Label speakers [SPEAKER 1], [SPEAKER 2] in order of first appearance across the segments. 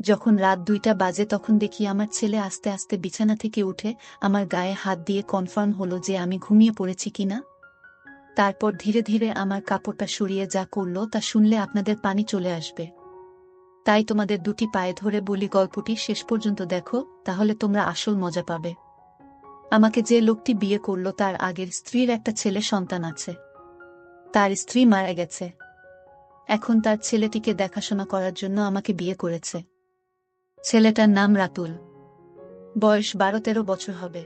[SPEAKER 1] যখন রাত দুইটা বাজে তখন দেখি আমার ছেলে আস্তে আস্তে বিছানা থেকে উঠে আমার গায়ে হাত দিয়ে কনফার্ম হলো যে আমি ঘুমিয়ে পড়েছি কিনা। তারপর ধীরে ধীরে আমার কাপড়টা সরিয়ে যা করল তা শুনলে আপনাদের পানি চলে আসবে। তাই তোমাদের দুটি পায়ে ধরে বলি, গল্পটি শেষ পর্যন্ত দেখো, তাহলে তোমরা আসল মজা পাবে। আমাকে যে লোকটি বিয়ে করল তার আগের স্ত্রীর একটা ছেলে সন্তান আছে। তার স্ত্রী মারা গেছে। এখন তার ছেলেটিকে দেখাশোনা করার জন্য আমাকে বিয়ে করেছে। ছেলেটার নাম রাতুল। বয়স বারো তেরো বছর হবে।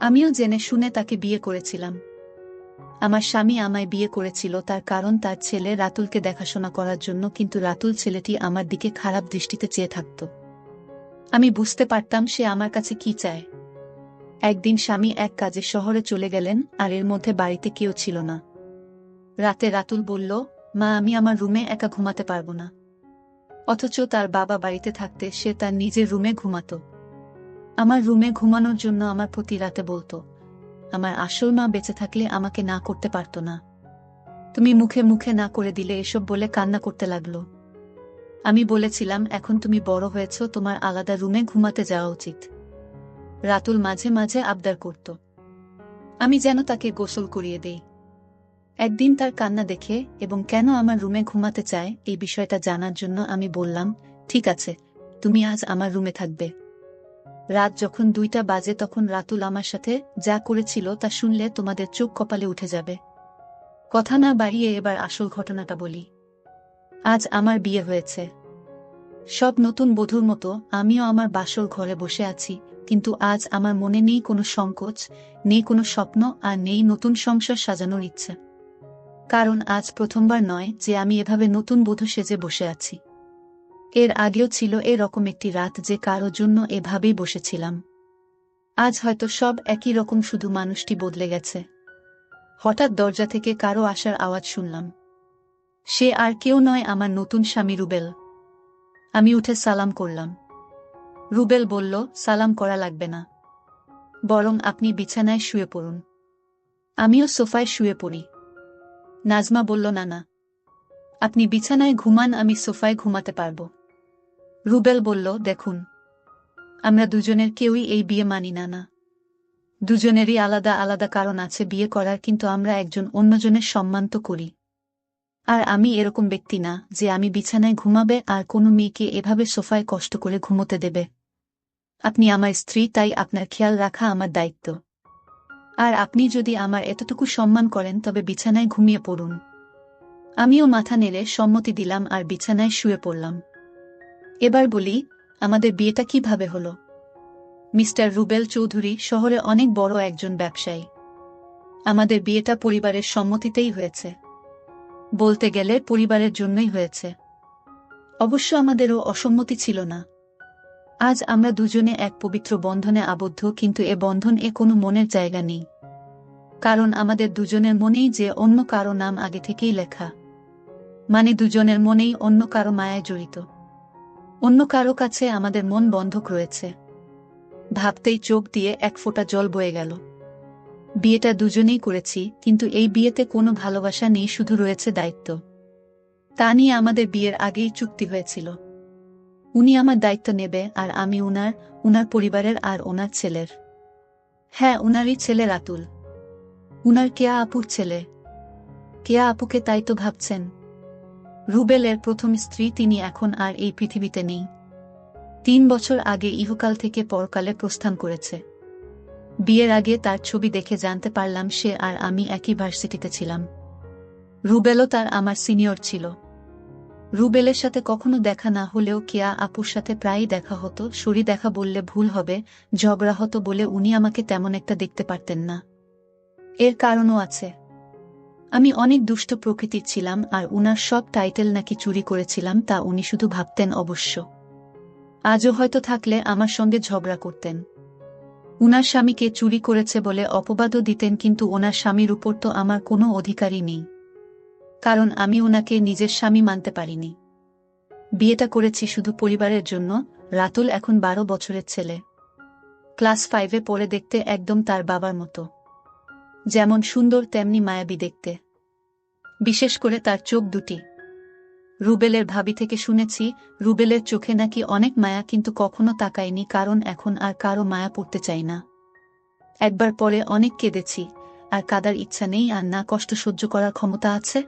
[SPEAKER 1] আমিও জেনে শুনে তাকে বিয়ে করেছিলাম। আমার স্বামী আমায় বিয়ে করেছিল তার কারণ তার ছেলে রাতুলকে দেখাশোনা করার জন্য কিন্তু রাতুল ছেলেটি আমার দিকে খারাপ দৃষ্টিতে চেয়ে থাকত। আমি বুঝতে পারতাম সে আমার কাছে কি চায়। একদিন স্বামী এক কাজে শহরে চলে গেলেন, আর এর মধ্যে বাড়িতে কেউ ছিল না। রাতে রাতুল বলল, মা, আমি আমার রুমে একা ঘুমাতে পারব না। অথচ তার বাবা বাড়িতে থাকতে সে তার নিজের রুমে ঘুমাতো। আমার রুমে ঘুমানোর জন্য আমার প্রতি রাতে বলতো, আমার আসল মা বেঁচে থাকলে আমাকে না করতে পারত না। তুমি মুখে মুখে না করে দিলে এসব বলে কান্না করতে লাগল। আমি বলেছিলাম, এখন তুমি বড় হয়েছ, তোমার আলাদা রুমে ঘুমাতে যাওয়া উচিত। রাতুল মাঝে মাঝে আবদার করত। আমি যেন তাকে গোসল করিয়ে দেই। একদিন তার কান্না দেখে এবং কেন আমার রুমে ঘুমাতে চায় এই বিষয়টা জানার জন্য আমি বললাম, ঠিক আছে, তুমি আজ আমার রুমে থাকবে। রাত যখন দুইটা বাজে তখন রাতুল আমার সাথে যা করেছিল তা শুনলে তোমাদের চোখ কপালে উঠে যাবে। কথা না বাড়িয়ে এবার আসল ঘটনাটা বলি। আজ আমার বিয়ে হয়েছে। সব নতুন বধূর মতো আমিও আমার বাসর ঘরে বসে আছি, কিন্তু আজ আমার মনে নেই কোনো সংকোচ, নেই কোনো স্বপ্ন আর নেই নতুন সংসার সাজানোর ইচ্ছা। কারণ আজ প্রথমবার নয় যে আমি এভাবে নতুন বধূ সেজে বসে আছি। এর আগেও ছিল এরকম একটি রাত যে কারও জন্য এভাবেই বসেছিলাম। আজ হয়তো সব একই রকম শুধু মানুষটি বদলে গেছে। হঠাৎ দরজা থেকে কারও আসার আওয়াজ শুনলাম। সে আর কেউ নয় আমার নতুন স্বামী রুবেল। আমি উঠে সালাম করলাম। রুবেল বলল, সালাম করা লাগবে না। বরং আপনি বিছানায় শুয়ে পড়ুন। আমিও সোফায় শুয়ে পড়ি। নাজমা বলল, না না। আপনি বিছানায় ঘুমান, আমি সোফায় ঘুমাতে পারব। রুবেল বলল, দেখুন, আমরা দুজনের কেউই এই বিয়ে মানি না না। দুজনেরই আলাদা আলাদা কারণ আছে বিয়ে করার, কিন্তু আমরা একজন অন্যজনের সম্মান তো করি। আর আমি এরকম ব্যক্তি না, যে আমি বিছানায় ঘুমাবে আর কোনো মেয়েকে এভাবে সোফায় কষ্ট করে ঘুমোতে দেবে। আপনি আমার স্ত্রী, তাই আপনার খেয়াল রাখা আমার দায়িত্ব। আর আপনি যদি আমার এতটুকু সম্মান করেন, তবে বিছানায় ঘুমিয়ে পড়ুন। আমিও মাথা নেড়ে সম্মতি দিলাম আর বিছানায় শুয়ে পড়লাম। এবার বলি, আমাদের বিয়েটা কীভাবে হলো? মিস্টার রুবেল চৌধুরী শহরে অনেক বড় একজন ব্যবসায়ী। আমাদের বিয়েটা পরিবারের সম্মতিতেই হয়েছে। বলতে গেলে পরিবারের জন্যই হয়েছে। অবশ্য আমাদেরও অসম্মতি ছিল না। আজ আমরা দুজনে এক পবিত্র বন্ধনে আবদ্ধ, কিন্তু এ বন্ধন এ কোনো মনের জায়গা নেই। কারণ আমাদের দুজনের মনেই যে অন্য কারও নাম আগে থেকেই লেখা। মানে দুজনের মনেই অন্য কারও মায়ায় জড়িত। অন্য কারও কাছে আমাদের মন বন্ধক রয়েছে। ভাবতেই চোখ দিয়ে এক ফোঁটা জল বয়ে গেল। বিয়েটা দুজনেই করেছি, কিন্তু এই বিয়েতে কোনো ভালোবাসা নেই, শুধু রয়েছে দায়িত্ব। তা নিয়ে আমাদের বিয়ের আগেই চুক্তি হয়েছিল। উনি আমার দায়িত্ব নেবে, আর আমি উনার উনার পরিবারের আর ওনার ছেলের। হ্যাঁ উনারই ছেলে রাতুল। উনার কেয়া আপুর ছেলে? কেয়া আপুকে তাই তো ভাবছেন? রুবেলের প্রথম স্ত্রী তিনি এখন আর এই পৃথিবীতে নেই। তিন বছর আগে ইহকাল থেকে পরকালে প্রস্থান করেছে। বিয়ের আগে তার ছবি দেখে জানতে পারলাম সে আর আমি একই ভার্সিটিতে ছিলাম। রুবেলও তার আমার সিনিয়র ছিল। রুবেলের সাথে কখনো দেখা না হলেও কেয়া আপুর সাথে প্রায়ই দেখা হতো শরী দেখা বললে ভুল হবে, ঝগড়া হতো বলে উনি আমাকে তেমন একটা দেখতে পারতেন না। এর কারণও আছে। আমি অনেক দুষ্ট প্রকৃতির ছিলাম আর উনার সব টাইটেল নাকি চুরি করেছিলাম তা উনি শুধু ভাবতেন অবশ্য। আজও হয়তো থাকলে আমার সঙ্গে ঝগড়া করতেন। উনার স্বামীকে চুরি করেছে বলে অপবাদও দিতেন কিন্তু ওনার স্বামীর উপর তো আমার কোনো অধিকারই নেই। কারণ আমি ওনাকে নিজের স্বামী মানতে পারিনি। বিয়েটা করেছি শুধু পরিবারের জন্য, রাতুল এখন বারো বছরের ছেলে। ক্লাস ফাইভে পড়ে দেখতে একদম তার বাবার মতো। যেমন সুন্দর তেমনি মায়াবী দেখতে। বিশেষ করে তার চোখ দুটি। রুবেলের ভাবি থেকে শুনেছি, রুবেলের চোখে নাকি অনেক মায়া কিন্তু কখনো তাকায়নি, কারণ এখন আর কারও মায়া পড়তে চাই না। একবার পরে অনেক কেঁদেছি, আর কাদার ইচ্ছা নেই, আর না কষ্ট সহ্য করার ক্ষমতা আছে।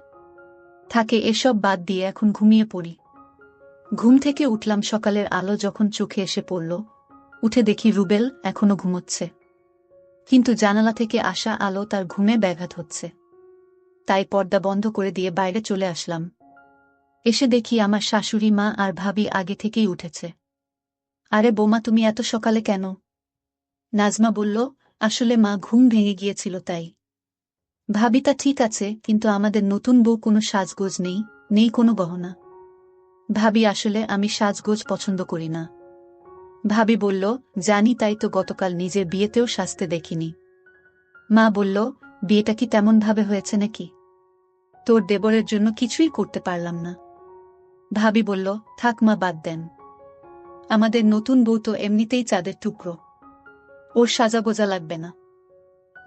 [SPEAKER 1] থাকে, এসব বাদ দিয়ে এখন ঘুমিয়ে পড়ি। ঘুম থেকে উঠলাম সকালের আলো যখন চোখে এসে পড়ল। উঠে দেখি রুবেল এখনও ঘুমোচ্ছে। কিন্তু জানালা থেকে আসা আলো তার ঘুমে ব্যাঘাত হচ্ছে। তাই পর্দা বন্ধ করে দিয়ে বাইরে চলে আসলাম। এসে দেখি আমার শাশুড়ি মা আর ভাবি আগে থেকেই উঠেছে। আরে বোমা, তুমি এত সকালে কেন? নাজমা বলল, আসলে মা ঘুম ভেঙে গিয়েছিল তাই। ভাবি, তা ঠিক আছে, কিন্তু আমাদের নতুন বউ কোনো সাজগোজ নেই নেই কোনো গহনা। ভাবি, আসলে আমি সাজগোজ পছন্দ করি না। ভাবি বলল, জানি তাই তো গতকাল নিজের বিয়েতেও সাজতে দেখিনি। মা বলল, বিয়েটা কি তেমনভাবে হয়েছে নাকি? তোর দেবরের জন্য কিছুই করতে পারলাম না। ভাবি বলল, থাক মা, বাদ দেন। আমাদের নতুন বউ তো এমনিতেই চাঁদের টুকরো। ওর সাজা লাগবে না।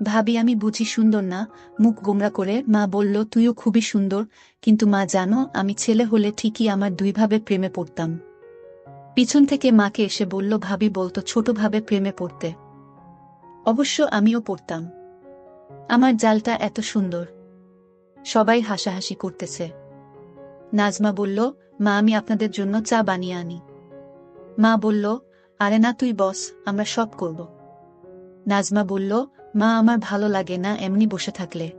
[SPEAKER 1] ভাবি, আমি বুঝি সুন্দর না। মুখ গোমরা করে মা বলল, তুইও খুবই সুন্দর, কিন্তু মা জানো, আমি ছেলে হলে ঠিকই আমার দুইভাবে প্রেমে পড়তাম। পিছন থেকে মাকে এসে বলল, ভাবি, বলতো ছোটভাবে প্রেমে পড়তে। অবশ্য আমিও পড়তাম। আমার জালটা এত সুন্দর। সবাই হাসাহাসি করতেছে। নাজমা বলল, মা, আমি আপনাদের জন্য চা বানিয়ে আনি। মা বলল, আরে না, তুই বস, আমরা সব করব। নাজমা বলল, মা, আমার ভালো লাগে না, এমনি বসে থাকলে।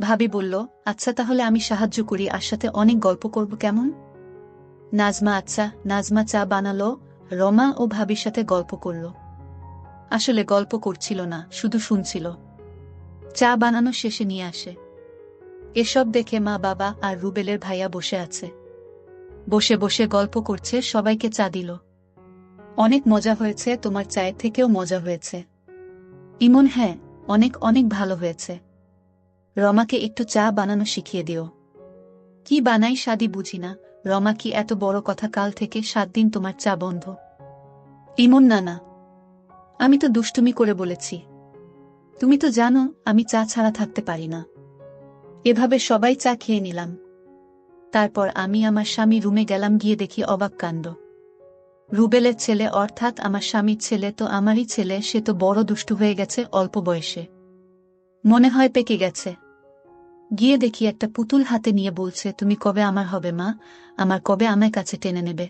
[SPEAKER 1] ভাবি বলল আচ্ছা তাহলে আমি সাহায্য করি, আর সাথে অনেক গল্প করব কেমন? নাজমা আচ্ছা নাজমা চা বানালো, রমা ও ভাবির সাথে গল্প করল। আসলে গল্প করছিল না, শুধু শুনছিল। চা বানানো শেষে নিয়ে আসে। এসব দেখে মা বাবা আর রুবেলের ভাইয়া বসে আছে। বসে বসে গল্প করছে, সবাইকে চা দিল। অনেক মজা হয়েছে, তোমার চায়ের থেকেও মজা হয়েছে। ইমন হ্যাঁ অনেক অনেক ভালো হয়েছে। রমাকে একটু চা বানানো শিখিয়ে দিও। কি বানাই সাদি বুঝি না। রমা কি এত বড় কথা কাল থেকে সাত দিন তোমার চা বন্ধ। ইমন না না আমি তো দুষ্টুমি করে বলেছি। তুমি তো জানো, আমি চা ছাড়া থাকতে পারি না। এভাবে সবাই চা খেয়ে নিলাম। তারপর আমি আমার স্বামী রুমে গেলাম গিয়ে দেখি অবাক কাণ্ড। রুবেলের ছেলে অর্থাৎ আমার স্বামীর ছেলে তো আমারই ছেলে, সে তো বড় দুষ্টু হয়ে গেছে অল্প বয়সে। মনে হয় পেকে গেছে। গিয়ে দেখি একটা পুতুল হাতে নিয়ে বলছে, তুমি কবে আমার হবে, মা? আমার কবে আমার কাছে টেনে নেবে?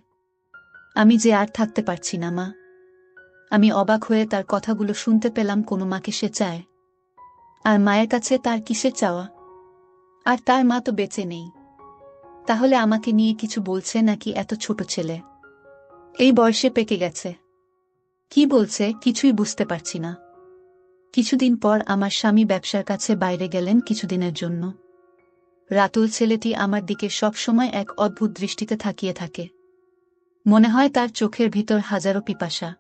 [SPEAKER 1] আমি যে আর থাকতে পারছি না, মা। আমি অবাক হয়ে তার কথাগুলো শুনতে পেলাম, কোনো মাকে সে চায়? আর মায়ের কাছে তার কিসের চাওয়া? আর তার মা তো বেঁচে নেই। তাহলে আমাকে নিয়ে কিছু বলছে নাকি এত ছোট ছেলে? এই বয়সে পেকে গেছে। কি বলছে কিছুই বুঝতে পারছি না। কিছুদিন পর আমার স্বামী ব্যবসার কাছে বাইরে গেলেন কিছুদিনের জন্য। রাতুল ছেলেটি আমার দিকে সবসময় এক অদ্ভুত দৃষ্টিতে থাকিয়ে থাকে। মনে হয় তার চোখের ভিতর হাজারো পিপাসা।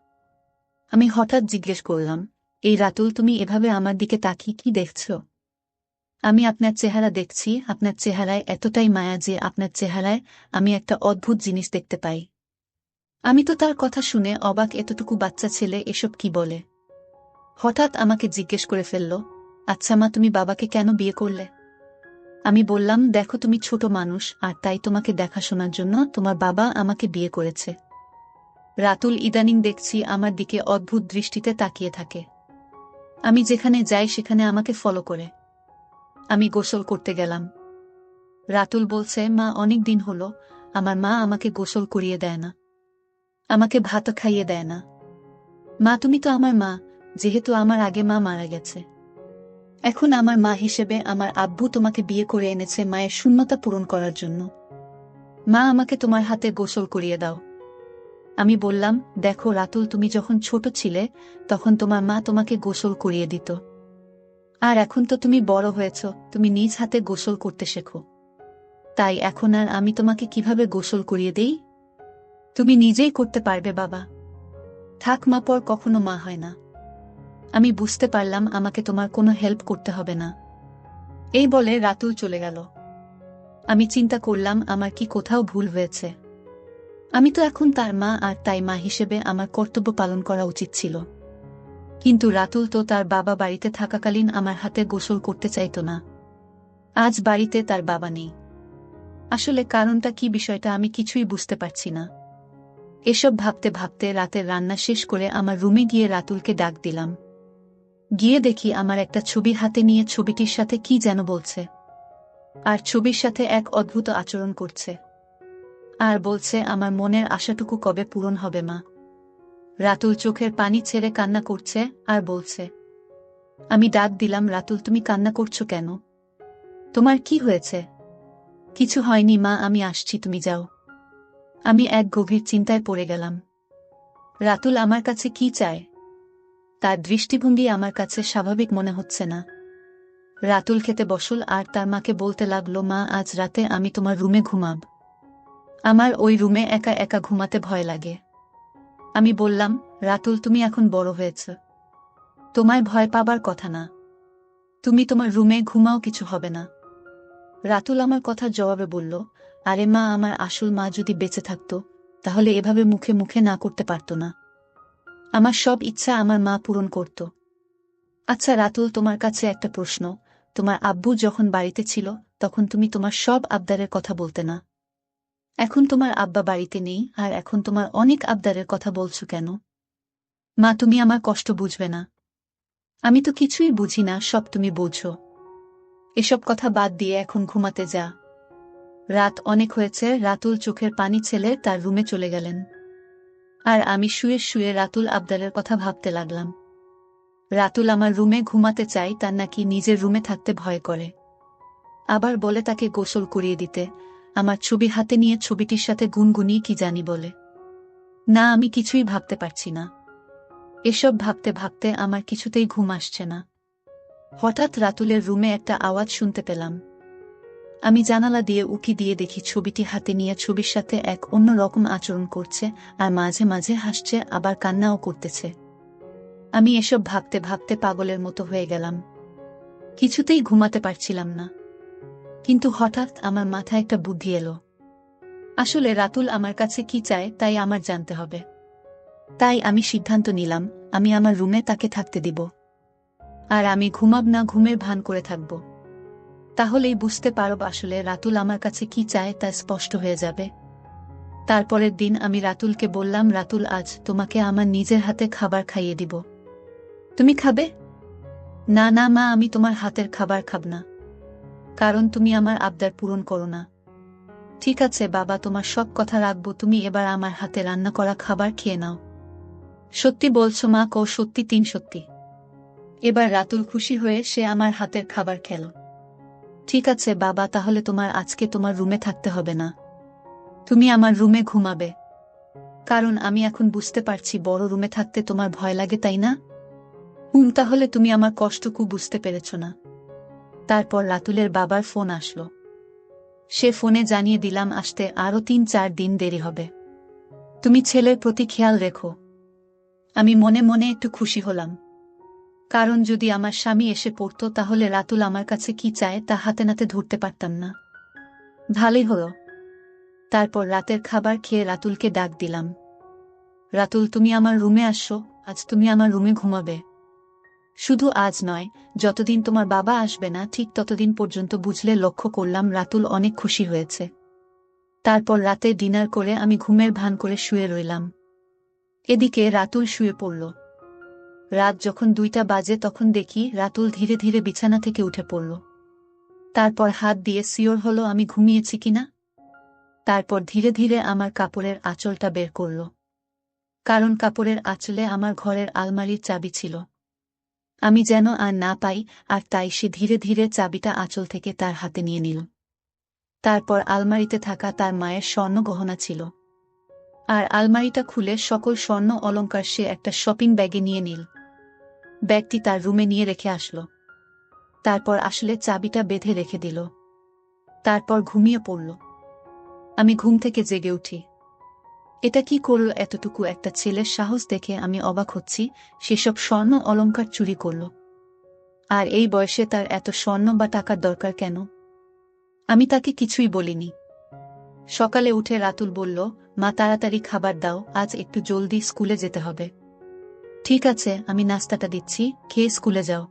[SPEAKER 1] আমি হঠাৎ জিজ্ঞেস করলাম, এই রাতুল, তুমি এভাবে আমার দিকে তাকিয়ে কি দেখছ? আমি আপনার চেহারা দেখছি, আপনার চেহারায় এতটাই মায়া যে আপনার চেহারায় আমি একটা অদ্ভুত জিনিস দেখতে পাই। আমি তো তার কথা শুনে অবাক এতটুকু বাচ্চা ছেলে এসব কি বলে? হঠাৎ আমাকে জিজ্ঞেস করে ফেলল আচ্ছা মা, তুমি বাবাকে কেন বিয়ে করলে? আমি বললাম, দেখো, তুমি ছোট মানুষ, আর তাই তোমাকে দেখাশোনার জন্য তোমার বাবা আমাকে বিয়ে করেছে। রাতুল ইদানিং দেখছি আমার দিকে অদ্ভুত দৃষ্টিতে তাকিয়ে থাকে। আমি যেখানে যাই সেখানে আমাকে ফলো করে। আমি গোসল করতে গেলাম। রাতুল বলছে, মা, অনেক দিন হলো, আমার মা আমাকে গোসল করিয়ে দেয় না। আমাকে ভাত খাইয়ে দেয় না। মা, তুমি তো আমার মা যেহেতু আমার আগে মা মারা গেছে। এখন আমার মা হিসেবে আমার আব্বু তোমাকে বিয়ে করে এনেছে মায়ের শূন্যতা পূরণ করার জন্য। মা আমাকে তোমার হাতে গোসল করিয়ে দাও। আমি বললাম, দেখো রাতুল, তুমি যখন ছোট ছিলে, তখন তোমার মা তোমাকে গোসল করিয়ে দিত। আর এখন তো তুমি বড় হয়েছ, তুমি নিজ হাতে গোসল করতে শেখো। তাই এখন আর আমি তোমাকে কীভাবে গোসল করিয়ে দেই? তুমি নিজেই করতে পারবে, বাবা। থাক মা, পর কখনো মা হয় না। আমি বুঝতে পারলাম আমাকে তোমার কোনো হেল্প করতে হবে না। এই বলে রাতুল চলে গেল। আমি চিন্তা করলাম আমার কি কোথাও ভুল হয়েছে। আমি তো এখন তার মা আর তাই মা হিসেবে আমার কর্তব্য পালন করা উচিত ছিল। কিন্তু রাতুল তো তার বাবা বাড়িতে থাকাকালীন আমার হাতে গোসল করতে চাইত না। আজ বাড়িতে তার বাবা নেই। আসলে কারণটা কি বিষয়টা আমি কিছুই বুঝতে পারছি না। এসব ভাবতে ভাবতে রাতের রান্না শেষ করে আমার রুমে গিয়ে রাতুলকে ডাক দিলাম। গিয়ে দেখি আমার একটা ছবি হাতে নিয়ে ছবিটির সাথে কি যেন বলছে। আর ছবির সাথে এক অদ্ভুত আচরণ করছে। আর বলছে, আমার মনের আশাটুকু কবে পূরণ হবে, মা? রাতুল চোখের পানি ছেড়ে কান্না করছে আর বলছে, আমি ডাক দিলাম, রাতুল, তুমি কান্না করছ কেন? তোমার কি হয়েছে? কিছু হয়নি, মা, আমি আসছি, তুমি যাও। আমি এক গভীর চিন্তায় পড়ে গেলাম। রাতুল, আমার কাছে কি চায়? তার দৃষ্টিভঙ্গি আমার কাছে স্বাভাবিক মনে হচ্ছে না। রাতুল খেতে বসল আর তার মাকে বলতে লাগল, মা, আজ রাতে আমি তোমার রুমে ঘুমাব। আমার ওই রুমে একা একা ঘুমাতে ভয় লাগে। আমি বললাম, রাতুল, তুমি এখন বড় হয়েছ। তোমায় ভয় পাবার কথা না। তুমি তোমার রুমে ঘুমাও, কিছু হবে না। রাতুল আমার কথার জবাবে বলল, আরে মা, আমার আসল মা যদি বেঁচে থাকত, তাহলে এভাবে মুখে মুখে না করতে পারত না। আমার সব ইচ্ছা আমার মা পূরণ করত। আচ্ছা রাতুল, তোমার কাছে একটা প্রশ্ন। তোমার আব্বু যখন বাড়িতে ছিল, তখন তুমি তোমার সব আবদারের কথা বলতে না। এখন তোমার আব্বা বাড়িতে নেই, আর এখন তোমার অনেক আবদারের কথা বলছো কেন? মা, তুমি আমার কষ্ট বুঝবে না। আমি তো কিছুই বুঝি না, সব তুমি বোঝো। এসব কথা বাদ দিয়ে এখন ঘুমাতে যা। রাত অনেক হয়েছে, রাতুল চোখের পানি ছেলে তার রুমে চলে গেলেন। আর আমি শুয়ে শুয়ে রাতুল আবদারের কথা ভাবতে লাগলাম। রাতুল আমার রুমে ঘুমাতে চাই তার নাকি নিজের রুমে থাকতে ভয় করে। আবার বলে তাকে গোসল করিয়ে দিতে, আমার ছবি হাতে নিয়ে ছবিটির সাথে গুনগুনিয়ে কি জানি বলে। না, আমি কিছুই ভাবতে পারছি না। এসব ভাবতে ভাবতে আমার কিছুতেই ঘুম আসছে না। হঠাৎ রাতুলের রুমে একটা আওয়াজ শুনতে পেলাম। আমি জানালা দিয়ে উকি দিয়ে দেখি ছবিটি হাতে নিয়ে ছবির সাথে এক অন্য রকম আচরণ করছে, আর মাঝে মাঝে হাসছে, আবার কান্নাও করতেছে। আমি এসব ভাবতে ভাবতে পাগলের মতো হয়ে গেলাম। কিছুতেই ঘুমাতে পারছিলাম না। কিন্তু হঠাৎ আমার মাথায় একটা বুদ্ধি এলো। আসলে রাতুল আমার কাছে কি চায়, তাই আমার জানতে হবে। তাই আমি সিদ্ধান্ত নিলাম, আমি আমার রুমে তাকে থাকতে দিব। আর আমি ঘুমাব না, ঘুমের ভান করে থাকব। তাহলেই বুঝতে পারব আসলে রাতুল আমার কাছে কি চায় তা স্পষ্ট হয়ে যাবে। তারপরের দিন আমি রাতুলকে বললাম, রাতুল, আজ তোমাকে আমার নিজের হাতে খাবার খাইয়ে দিব। তুমি খাবে? না না, মা, আমি তোমার হাতের খাবার খাব না। কারণ তুমি আমার আবদার পূরণ করো না। ঠিক আছে, বাবা, তোমার সব কথা রাখব, তুমি এবার আমার হাতে রান্না করা খাবার খেয়ে নাও। সত্যি বলছো মা, কো সত্যি, তিন সত্যি। এবার রাতুল খুশি হয়ে সে আমার হাতের খাবার খেল। ঠিক আছে বাবা, তাহলে তোমার আজকে তোমার রুমে থাকতে হবে না। তুমি আমার রুমে ঘুমাবে। কারণ আমি এখন বুঝতে পারছি বড় রুমে থাকতে তোমার ভয় লাগে, তাই না? হুম তাহলে তুমি আমার কষ্টকু বুঝতে পেরেছ না। তারপর রাতুলের বাবার ফোন আসলো। সে ফোনে জানিয়ে দিলাম, আসতে আরও তিন চার দিন দেরি হবে। তুমি ছেলের প্রতি খেয়াল রেখো। আমি মনে মনে একটু খুশি হলাম। কারণ যদি আমার স্বামী এসে পড়ত তাহলে রাতুল আমার কাছে কি চায় তা হাতে নাতে ধরতে পারতাম না। ভালোই হলো। তারপর রাতের খাবার খেয়ে রাতুলকে ডাক দিলাম। রাতুল, তুমি আমার রুমে আসো আজ তুমি আমার রুমে ঘুমাবে। শুধু আজ নয়, যতদিন তোমার বাবা আসবে না, ঠিক ততদিন পর্যন্ত বুঝলে লক্ষ্য করলাম রাতুল অনেক খুশি হয়েছে। তারপর রাতে ডিনার করে আমি ঘুমের ভান করে শুয়ে রইলাম। এদিকে রাতুল শুয়ে পড়ল। রাত যখন দুইটা বাজে তখন দেখি রাতুল ধীরে ধীরে বিছানা থেকে উঠে পড়ল। তারপর হাত দিয়ে সিওর হলো, আমি ঘুমিয়েছি কিনা তারপর ধীরে ধীরে আমার কাপড়ের আঁচলটা বের করল। কারণ কাপড়ের আঁচলে আমার ঘরের আলমারির চাবি ছিল। আমি যেন আর না পাই, আর তাই সে ধীরে ধীরে চাবিটা আঁচল থেকে তার হাতে নিয়ে নিল। তারপর আলমারিতে থাকা তার মায়ের স্বর্ণ গহনা ছিল। আর আলমারিটা খুলে সকল স্বর্ণ অলঙ্কার সে একটা শপিং ব্যাগে নিয়ে নিল। ব্যাগটি তার রুমে নিয়ে রেখে আসলো। তারপর আসলে চাবিটা বেঁধে রেখে দিল। তারপর ঘুমিয়ে পড়ল। আমি ঘুম থেকে জেগে উঠি। এটা কি করল এতটুকু একটা ছেলের সাহস দেখে আমি অবাক হচ্ছি, সেসব স্বর্ণ অলঙ্কার চুরি করল। আর এই বয়সে তার এত স্বর্ণ বা টাকার দরকার কেন? আমি তাকে কিছুই বলিনি। সকালে উঠে রাতুল বলল, মা, তাড়াতাড়ি খাবার দাও, আজ একটু জলদি স্কুলে যেতে হবে। ঠিক আছে, আমি নাস্তাটা দিচ্ছি, খেয়ে স্কুলে যাও।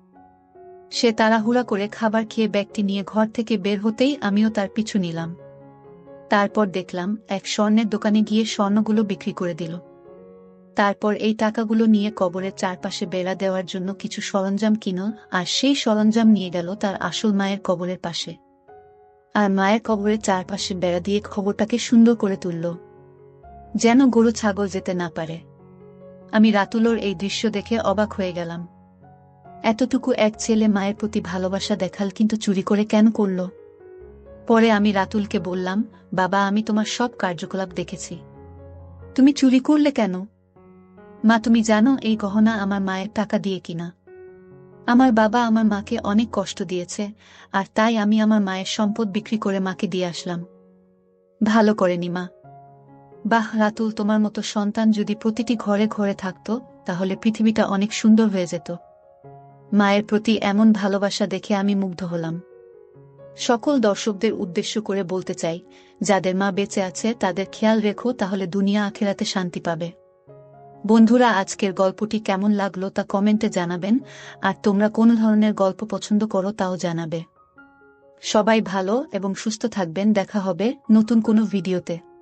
[SPEAKER 1] সে তাড়াহুড়া করে খাবার খেয়ে ব্যাগটি নিয়ে ঘর থেকে বের হতেই আমিও তার পিছু নিলাম। তারপর দেখলাম, এক স্বর্ণের দোকানে গিয়ে স্বর্ণগুলো বিক্রি করে দিল। তারপর এই টাকাগুলো নিয়ে কবরের চারপাশে বেড়া দেওয়ার জন্য কিছু সরঞ্জাম কিনল আর সেই সরঞ্জাম নিয়ে গেল তার আসল মায়ের কবরের পাশে। আর মায়ের কবরের চারপাশে বেড়া দিয়ে খবরটাকে সুন্দর করে তুলল। যেন গরু ছাগল যেতে না পারে। আমি রাতুলোর এই দৃশ্য দেখে অবাক হয়ে গেলাম। এতটুকু এক ছেলে মায়ের প্রতি ভালোবাসা দেখাল কিন্তু চুরি করে কেন করল? পরে আমি রাতুলকে বললাম, বাবা, আমি তোমার সব কার্যকলাপ দেখেছি। তুমি চুরি করলে কেন? মা, তুমি জানো এই গহনা আমার মায়ের টাকা দিয়ে কিনা। আমার বাবা আমার মাকে অনেক কষ্ট দিয়েছে, আর তাই আমি আমার মায়ের সম্পদ বিক্রি করে মাকে দিয়ে আসলাম। ভালো করেনি মা। বাহ, রাতুল, তোমার মতো সন্তান যদি প্রতিটি ঘরে ঘরে থাকত, তাহলে পৃথিবীটা অনেক সুন্দর হয়ে যেত। মায়ের প্রতি এমন ভালোবাসা দেখে আমি মুগ্ধ হলাম। সকল দর্শকদের উদ্দেশ্য করে বলতে চাই, যাদের মা বেঁচে আছে, তাদের খেয়াল রেখো, তাহলে দুনিয়া আখেরাতে শান্তি পাবে। বন্ধুরা, আজকের গল্পটি কেমন লাগল তা কমেন্টে জানাবেন, আর তোমরা কোন ধরনের গল্প পছন্দ করো তাও জানাবে। সবাই ভালো এবং সুস্থ থাকবেন, দেখা হবে নতুন কোনো ভিডিওতে।